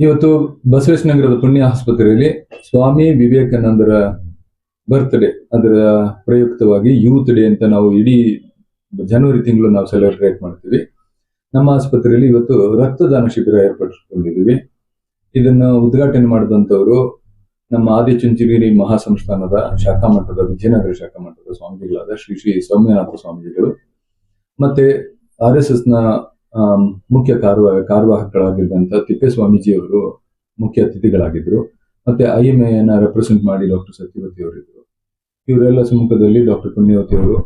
ಇವತ್ತು ಬಸವೇಶ್ವರ ನಗರದ ಪುಣ್ಯ ಆಸ್ಪತ್ರೆಯಲ್ಲಿ ಸ್ವಾಮಿ ವಿವೇಕಾನಂದರ ಬರ್ತ್ಡೇ ಅದರ ಪ್ರಯುಕ್ತವಾಗಿ ಯೂತ್ ಡೇ ಅಂತ ನಾವು ಇಡೀ ಜನವರಿ ತಿಂಗಳು ನಾವು ಸೆಲೆಬ್ರೇಟ್ ಮಾಡ್ತೀವಿ. ನಮ್ಮ ಆಸ್ಪತ್ರೆಯಲ್ಲಿ ಇವತ್ತು ರಕ್ತದಾನ ಶಿಬಿರ ಏರ್ಪಡಿಸಿಕೊಂಡಿದ್ದೀವಿ. ಇದನ್ನ ಉದ್ಘಾಟನೆ ಮಾಡಿದಂಥವರು ನಮ್ಮ ಆದಿಚುಂಚಗಿರಿ ಮಹಾಸಂಸ್ಥಾನದ ಶಾಖಾ ಮಠದ ವಿಜಯನಗರ ಶಾಖಾ ಮಠದ ಸ್ವಾಮೀಜಿಗಳಾದ ಶ್ರೀ ಶ್ರೀ ಸೌಮ್ಯನಾಥ ಸ್ವಾಮೀಜಿಗಳು. ಮತ್ತೆ ಆರ್ ಎಸ್ ಎಸ್ನ ಆಮ್, ಮುಖ್ಯ ಕಾರ್ಯ ಕಾರ್ಯವಾಹಕರಾಗಿದ್ದಂತ ತಿಪ್ಪೇಸ್ವಾಮೀಜಿಯವರು ಮುಖ್ಯ ಅತಿಥಿಗಳಾಗಿದ್ದರು. ಮತ್ತೆ ಐ ಎಂ ಎನ ರೆಪ್ರೆಸೆಂಟ್ ಮಾಡಿ ಡಾಕ್ಟರ್ ಸತ್ಯವತಿ ಅವರಿದ್ದರು. ಇವರೆಲ್ಲ ಸಮ್ಮುಖದಲ್ಲಿ ಡಾಕ್ಟರ್ ಪುಣ್ಯವತಿ ಅವರು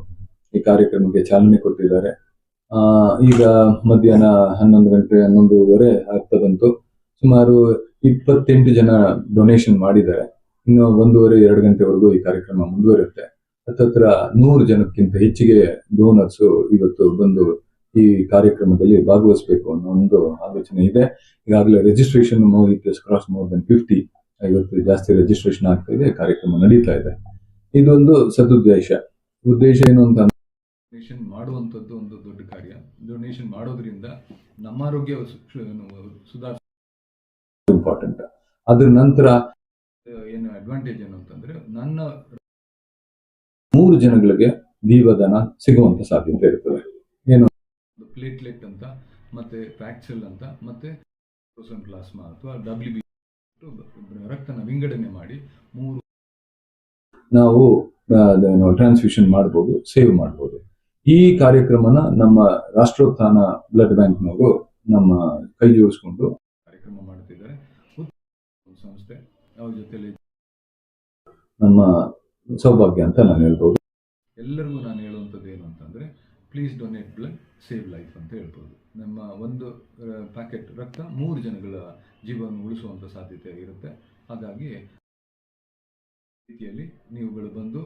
ಈ ಕಾರ್ಯಕ್ರಮಕ್ಕೆ ಚಾಲನೆ ಕೊಟ್ಟಿದ್ದಾರೆ. ಈಗ ಮಧ್ಯಾಹ್ನ ಹನ್ನೊಂದು ಗಂಟೆ ಹನ್ನೊಂದುವರೆ ಆಗ್ತಾ ಬಂತು. ಸುಮಾರು ಇಪ್ಪತ್ತೆಂಟು ಜನ ಡೊನೇಷನ್ ಮಾಡಿದ್ದಾರೆ. ಇನ್ನು ಒಂದೂವರೆ, ಎರಡು ಗಂಟೆವರೆಗೂ ಈ ಕಾರ್ಯಕ್ರಮ ಮುಂದುವರಿಯುತ್ತೆ. ಹತ್ತತ್ರ ನೂರು ಜನಕ್ಕಿಂತ ಹೆಚ್ಚಿಗೆ ಡೋನರ್ಸ್ ಇವತ್ತು ಬಂದು ಈ ಕಾರ್ಯಕ್ರಮದಲ್ಲಿ ಭಾಗವಹಿಸಬೇಕು ಅನ್ನೋ ಒಂದು ಆಲೋಚನೆ ಇದೆ. ಈಗಾಗಲೇ registration cross more than fifty ಐವತ್ತು ಜಾಸ್ತಿ ರಿಜಿಸ್ಟ್ರೇಷನ್ ಆಗ್ತಾ ಇದೆ, ಕಾರ್ಯಕ್ರಮ ನಡೀತಾ ಇದೆ. ಇದೊಂದು ಸದುದ್ದೇಶ. ಉದ್ದೇಶ ಏನು ಅಂತ ಡೊನೇಷನ್ ಮಾಡುವಂಥದ್ದು ಒಂದು ದೊಡ್ಡ ಕಾರ್ಯ. ಡೊನೇಷನ್ ಮಾಡೋದ್ರಿಂದ ನಮ್ಮ ಆರೋಗ್ಯ ಸುಧಾರಿಸ ಇಂಪಾರ್ಟೆಂಟ್ ಅದ್ರ ನಂತರ ಏನು ಅಡ್ವಾಂಟೇಜ್ ಏನು ಅಂತಂದ್ರೆ ನನ್ನ ಮೂರು ಜನಗಳಿಗೆ ದೀವದನ ಸಿಗುವಂತ ಸಾಧ್ಯತೆ ಇರ್ತದೆ. ಏನು ಪ್ಲೇಟ್ಲೆಟ್ ಅಂತ ಮತ್ತೆ ಫ್ಯಾಕ್ಚಲ್ ಅಂತ ಮತ್ತೆ ಪ್ಲಾಸ್ಮಾ ಅಥವಾ ಡಬ್ಲ್ಯೂ ಬಿ ರಕ್ತನ ವಿಂಗಡಣೆ ಮಾಡಿ ಮೂರು ನಾವು ಟ್ರಾನ್ಸ್ಫ್ಯೂಷನ್ ಮಾಡ್ಬೋದು ಸೇವ್ ಮಾಡ್ಬೋದು. ಈ ಕಾರ್ಯಕ್ರಮನ ನಮ್ಮ ರಾಷ್ಟ್ರೋತ್ಥಾನ ಬ್ಲಡ್ ಬ್ಯಾಂಕ್ನವರು ನಮ್ಮ ಕೈ ಜೋಡಿಸ್ಕೊಂಡು ಕಾರ್ಯಕ್ರಮ ಮಾಡ್ತಿದ್ದಾರೆ. ಸಂಸ್ಥೆ ಅವ್ರ ಜೊತೆಯಲ್ಲಿ ನಮ್ಮ ಸೌಭಾಗ್ಯ ಅಂತ ನಾನು ಹೇಳ್ಬೋದು. ಎಲ್ಲರಿಗೂ ನಾನು ಹೇಳುವಂಥದ್ದು ಏನು ಅಂತಂದ್ರೆ please donate blood save life ಅಂತ ಹೇಳ್ಬೋದು. ನಮ್ಮ ಒಂದು ಪ್ಯಾಕೆಟ್ ರಕ್ತ ಮೂರು ಜನಗಳ ಜೀವನ ಉಳಿಸುವಂಥ ಸಾಧ್ಯತೆ ಇರುತ್ತೆ. ಹಾಗಾಗಿ ರೀತಿಯಲ್ಲಿ ನೀವುಗಳು ಬಂದು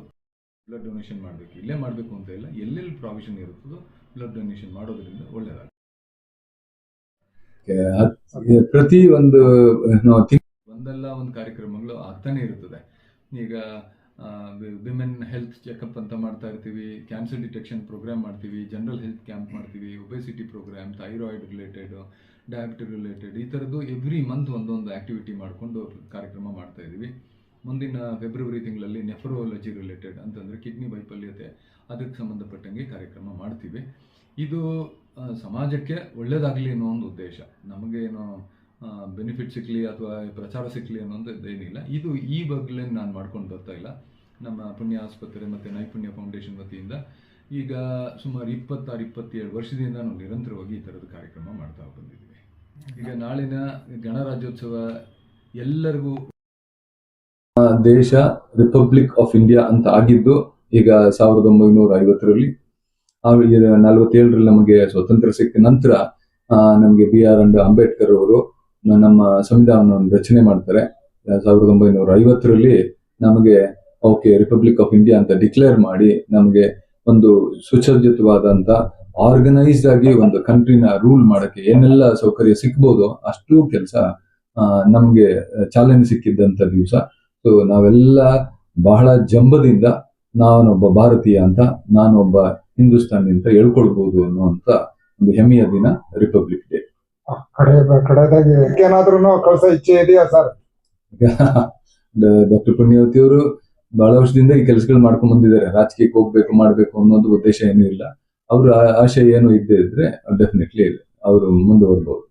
ಬ್ಲಡ್ ಡೊನೇಷನ್ ಮಾಡಬೇಕು. ಇಲ್ಲೇ ಮಾಡಬೇಕು ಅಂತ ಇಲ್ಲ ಎಲ್ಲೆಲ್ಲಿ ಪ್ರಾವಿಷನ್ ಇರುತ್ತದೋ ಬ್ಲಡ್ ಡೊನೇಷನ್ ಮಾಡೋದ್ರಿಂದ ಒಳ್ಳೆಯದಾಗುತ್ತೆ ಪ್ರತಿ ಒಂದು ಒಂದಲ್ಲ ಒಂದು ಕಾರ್ಯಕ್ರಮಗಳು ಆಗ್ತಾನೆ ಇರುತ್ತದೆ ಈಗ ವಿಮೆನ್ ಹೆಲ್ತ್ ಚೆಕಪ್ ಅಂತ ಮಾಡ್ತಾ ಇರ್ತೀವಿ ಕ್ಯಾನ್ಸರ್ ಡಿಟೆಕ್ಷನ್ ಪ್ರೋಗ್ರಾಮ್ ಮಾಡ್ತೀವಿ ಜನರಲ್ ಹೆಲ್ತ್ ಕ್ಯಾಂಪ್ ಮಾಡ್ತೀವಿ obesity programme thyroid related diabetes related ಈ ಥರದ್ದು ಎವ್ರಿ ಮಂತ್ ಒಂದೊಂದು ಆ್ಯಕ್ಟಿವಿಟಿ ಮಾಡಿಕೊಂಡು ಕಾರ್ಯಕ್ರಮ ಮಾಡ್ತಾ ಇದ್ದೀವಿ. ಮುಂದಿನ ಫೆಬ್ರವರಿ ತಿಂಗಳಲ್ಲಿ ನೆಫ್ರೋಲಜಿ ರಿಲೇಟೆಡ್ ಅಂತಂದರೆ ಕಿಡ್ನಿ ವೈಫಲ್ಯತೆ, ಅದಕ್ಕೆ ಸಂಬಂಧಪಟ್ಟಂಗೆ ಕಾರ್ಯಕ್ರಮ ಮಾಡ್ತೀವಿ. ಇದು ಸಮಾಜಕ್ಕೆ ಒಳ್ಳೆಯದಾಗಲಿ ಅನ್ನೋ ಒಂದು ಉದ್ದೇಶ. ನಮಗೇನು ಬೆನಿಫಿಟ್ ಸಿಕ್ಕಲಿ ಅಥವಾ ಪ್ರಚಾರ ಸಿಕ್ಕಲಿ ಅನ್ನೋದು ಏನಿಲ್ಲ. ಇದು ಈ ಬಗ್ಗೆ ನಾನು ಮಾಡ್ಕೊಂಡು ಬರ್ತಾ ಇಲ್ಲ. ನಮ್ಮ ಪುಣ್ಯ ಆಸ್ಪತ್ರೆ ಮತ್ತು ನೈಪುಣ್ಯ ಫೌಂಡೇಶನ್ ವತಿಯಿಂದ ಈಗ ಸುಮಾರು ಇಪ್ಪತ್ತಾರು, ಇಪ್ಪತ್ತೇಳು ವರ್ಷದಿಂದ ನಾವು ನಿರಂತರವಾಗಿ ಈ ಥರದ ಕಾರ್ಯಕ್ರಮ ಮಾಡ್ತಾ ಬಂದಿದ್ದೀವಿ. ಈಗ ನಾಳಿನ ಗಣರಾಜ್ಯೋತ್ಸವ ಎಲ್ಲರಿಗೂ ದೇಶ ರಿಪಬ್ಲಿಕ್ ಆಫ್ ಇಂಡಿಯಾ ಅಂತ ಆಗಿದ್ದು ಈಗ ಸಾವಿರದ ಒಂಬೈನೂರ ಐವತ್ತರಲ್ಲಿ ನಲವತ್ತೇಳರಲ್ಲಿ ನಮಗೆ ಸ್ವತಂತ್ರ ಸಿಕ್ಕ ನಂತರ ನಮಗೆ ಬಿ ಆರ್ ಅಂಡ್ ಅಂಬೇಡ್ಕರ್ ಅವರು ನಮ್ಮ ಸಂವಿಧಾನವನ್ನು ರಚನೆ ಮಾಡ್ತಾರೆ. ಸಾವಿರದ ಒಂಬೈನೂರ ಐವತ್ತರಲ್ಲಿ ನಮಗೆ ಓಕೆ ರಿಪಬ್ಲಿಕ್ ಆಫ್ ಇಂಡಿಯಾ ಅಂತ ಡಿಕ್ಲೇರ್ ಮಾಡಿ ನಮಗೆ ಒಂದು ಸುಸಜ್ಜಿತವಾದಂತ ಆರ್ಗನೈಸ್ಡ್ ಆಗಿ ಒಂದು ಕಂಟ್ರಿನ ರೂಲ್ ಮಾಡಕ್ಕೆ ಏನೆಲ್ಲ ಸೌಕರ್ಯ ಸಿಕ್ಬೋದು ಅಷ್ಟು ಕೆಲಸ ನಮಗೆ ಚಾಲನೆ ಸಿಕ್ಕಿದ್ದಂತ ದಿವಸ. ಸೊ ನಾವೆಲ್ಲ ಬಹಳ ಜಂಬದಿಂದ ನಾನೊಬ್ಬ ಭಾರತೀಯ ಅಂತ, ನಾನೊಬ್ಬ ಹಿಂದೂಸ್ತಾನಿ ಅಂತ ಹೇಳ್ಕೊಳ್ಬಹುದು ಅನ್ನುವಂತ ಒಂದು ಹೆಮ್ಮೆಯ ದಿನ ರಿಪಬ್ಲಿಕ್ ಡೇ ಕಡೆ ಇಚ್ಛೆ ಇದೆಯಾ ಸರ್? ಡಾಕ್ಟರ್ ಪುಣ್ಯವತಿ ಅವರು ಬಹಳ ವರ್ಷದಿಂದ ಈ ಕೆಲಸಗಳು ಮಾಡ್ಕೊಂಡ್ ಬಂದಿದ್ದಾರೆ. ರಾಜಕೀಯಕ್ಕೆ ಹೋಗ್ಬೇಕು, ಮಾಡ್ಬೇಕು ಅನ್ನೋದು ಉದ್ದೇಶ ಏನೂ ಇಲ್ಲ. ಅವ್ರ ಆಶಯ ಏನು ಇದ್ದೇ ಇದ್ರೆ ಡೆಫಿನೆಟ್ಲಿ ಅವರು ಮುಂದುವರ್ಬಹುದು